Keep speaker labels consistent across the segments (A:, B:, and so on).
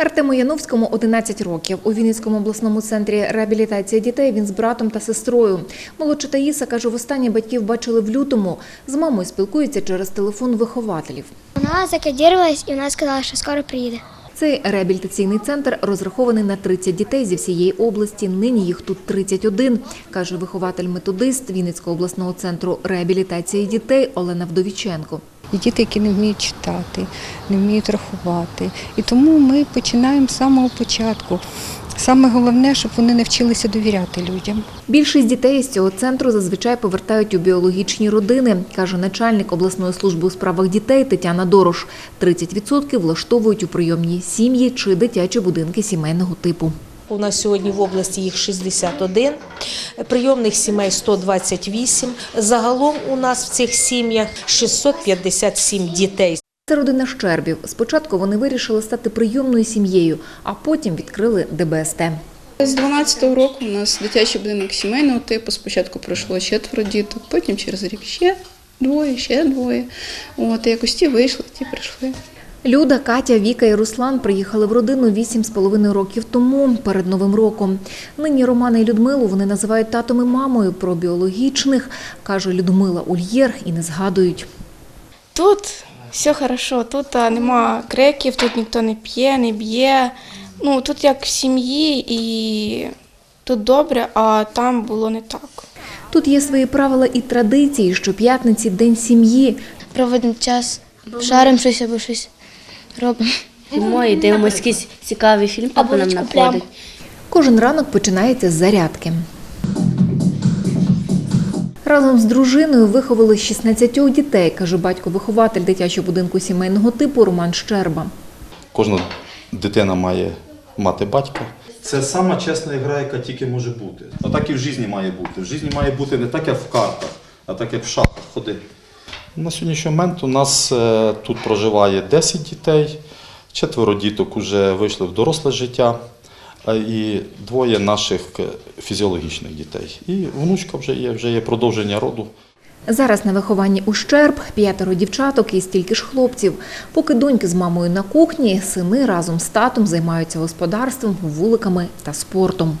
A: Артему Яновському 11 років. У Вінницькому обласному центрі реабілітації дітей він з братом та сестрою. Молодша Таїса каже, востаннє батьків бачили в лютому. З мамою спілкується через телефон вихователів.
B: Вона закодірувалась і вона сказала, що скоро приїде.
A: Цей реабілітаційний центр розрахований на 30 дітей зі всієї області. Нині їх тут 31, каже вихователь-методист Вінницького обласного центру реабілітації дітей Олена Вдовіченко.
C: Є діти, які не вміють читати, не вміють рахувати. І тому ми починаємо з самого початку. Саме головне, щоб вони навчилися довіряти людям.
A: Більшість дітей з цього центру зазвичай повертають у біологічні родини, каже начальник обласної служби у справах дітей Тетяна Дорош. 30% влаштовують у прийомні сім'ї чи дитячі будинки сімейного типу.
D: У нас сьогодні в області їх 61, прийомних сімей 128. Загалом у нас в цих сім'ях 657 дітей.
A: Це родина Щербів. Спочатку вони вирішили стати прийомною сім'єю, а потім відкрили ДБСТ.
E: З 12-го року у нас дитячий будинок сімейного типу. Спочатку пройшло четверо діток, потім через рік ще двоє, ще двоє. От, якось ті вийшли, ті прийшли.
A: Люда, Катя, Віка і Руслан приїхали в родину вісім з половиною років тому, перед Новим роком. Нині Романа і Людмилу вони називають татом і мамою про біологічних, каже Людмила Ульєр, і не згадують.
F: Тут все хорошо, тут нема криків, тут ніхто не п'є, не б'є. Ну, тут як в сім'ї і тут добре, а там було не так.
A: Тут є свої правила і традиції, що п'ятниці – день сім'ї.
B: Проводимо час, шаримо щось або щось робимо.
G: Зимою і дивимося якийсь цікавий фільм, папа нам находить.
A: Кожен ранок починається з зарядки. Разом з дружиною виховали 16 дітей, каже батько-вихователь дитячого будинку сімейного типу Роман Щерба.
H: Кожна дитина має мати батька.
I: Це сама чесна гра, яка тільки може бути. А так і в житті має бути. В житті має бути не так, як в картах, а так, як в шахах. Ходи.
H: На сьогоднішній момент у нас е, тут проживає 10 дітей, четверо діток вже вийшли в доросле життя, і двоє наших е, фізіологічних дітей. І внучка вже є, вже є продовження роду.
A: Зараз на вихованні у Щерб п'ятеро дівчаток і стільки ж хлопців. Поки доньки з мамою на кухні, сини разом з татом займаються господарством, вуликами та спортом.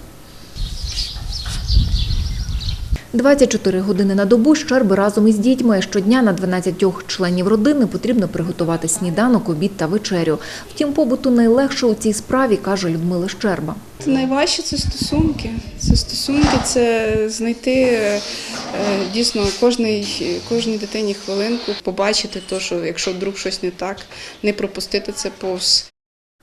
A: 24 години на добу Щерби разом із дітьми. Щодня на 12 членів родини потрібно приготувати сніданок, обід та вечерю. Втім, побуту найлегше у цій справі, каже Людмила Щерба.
E: Найважче це стосунки. Це стосунки, це знайти е, дійсно кожній, кожній дитині хвилинку, побачити то, що якщо вдруг щось не так, не пропустити це повз.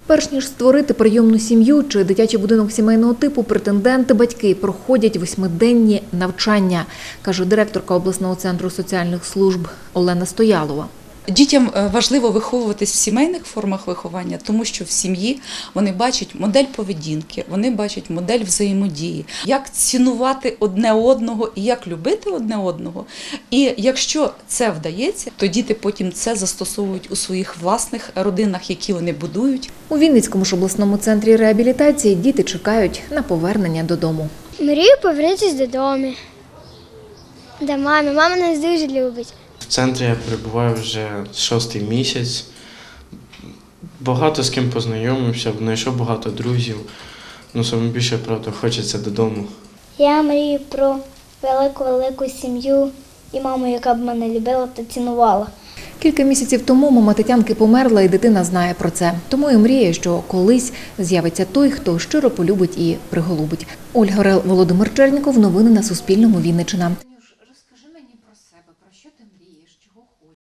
A: Перш ніж створити прийомну сім'ю чи дитячий будинок сімейного типу, претенденти батьки проходять восьмиденні навчання, каже директорка обласного центру соціальних служб Олена Стоялова.
J: Дітям е, важливо виховуватись в сімейних формах виховання, тому що в сім'ї вони бачать модель поведінки, вони бачать модель взаємодії, як цінувати одне одного і як любити одне одного. І якщо це вдається, то діти потім це застосовують у своїх власних родинах, які вони будують.
A: У Вінницькому ж обласному центрі реабілітації діти чекають на повернення додому.
B: Мрію повернутися додому. До мами. Мама нас дуже любить.
K: В центрі я перебуваю вже шостий місяць. Багато з ким познайомився, знайшов багато друзів. Ну, саме більше, правда, хочеться додому.
B: Я мрію про велику-велику сім'ю і маму, яка б мене любила та цінувала.
A: Кілька місяців тому мама Тетянки померла, і дитина знає про це. Тому і мріє, що колись з'явиться той, хто щиро полюбить і приголубить. Ольга Орел, Володимир Черніков. Новини на Суспільному. Вінниччина.